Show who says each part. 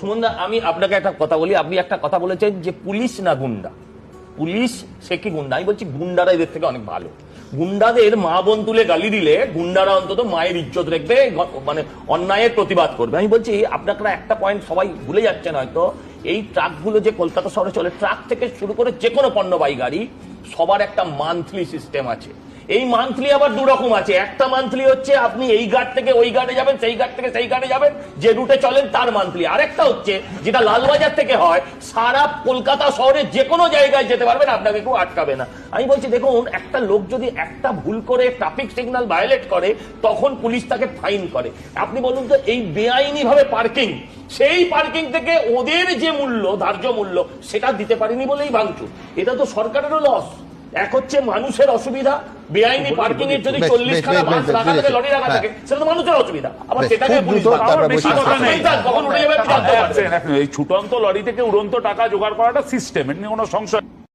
Speaker 1: সুমনদা, আমি আপনাকে একটা কথা বলি, আপনি একটা কথা বলেছেন যে পুলিশ না গুন্ডা? পুলিশ, সে কি গুন্ডা? আমি বলছি গুন্ডারা এদের থেকে অনেক ভালো। গুন্ডাদের মা বোন তুলে গালি দিলে গুন্ডারা অন্তত মায়ের ইজ্জত রেখে গ- মানে অন্যায়ের প্রতিবাদ করবে। আমি বলছি, আপনারা একটা পয়েন্ট সবাই ভুলে যাচ্ছেন হয়তো। এই ট্রাকগুলো যে কলকাতা শহরে চলে, ট্রাক থেকে শুরু করে যে কোনো পণ্যবাহী গাড়ি, সবার একটা মান্থলি সিস্টেম আছে। এই মান্থলি আবার দু রকম আছে। একটা মান্থলি হচ্ছে আপনি এই ঘাট থেকে ওই ঘাটে যাবেন, সেই ঘাট থেকে সেই ঘাটে যাবেন, যে রুটে চলেন তার মান্থলি আরেকটা হচ্ছে, যেটা লালবাজার থেকে হয়, সারা কলকাতা শহরে যে কোনো জায়গায় যেতে পারবেন, আপনাকে কেউ আটকাবে না। আমি বলছি, দেখুন, একটা লোক যদি একটা ভুল করে ট্রাফিক সিগন্যাল ভায়োলেট করে, তখন পুলিশ তাকে ফাইন করে। আপনি বলুন তো, এই বেআইনি ভাবে পার্কিং সেই পার্কিং থেকে ওদের যে মূল্য, ধার্য মূল্য, সেটা দিতে পারিনি বলেই ভাঙচুর। এটা তো সরকারেরও লস এক হচ্ছে মানুষের অসুবিধা বেআইনি পার্কিং এর যদি চল্লিশ খানা বাস রাখা থাকে। লরি রাখা
Speaker 2: হ্যাঁ।
Speaker 1: থাকে সেটা তো মানুষের অসুবিধা আবার সেটাকে
Speaker 2: বুঝতে
Speaker 1: পুলিশ বেশি কথা নেই,
Speaker 2: হবে।
Speaker 1: কখন উড়ে যাবে জানতে পারবেন
Speaker 3: এই ছুটন্ত লরি থেকে উড়ন্ত টাকা জোগাড় করাটা সিস্টেম এর নিয়ে কোনো সংশয়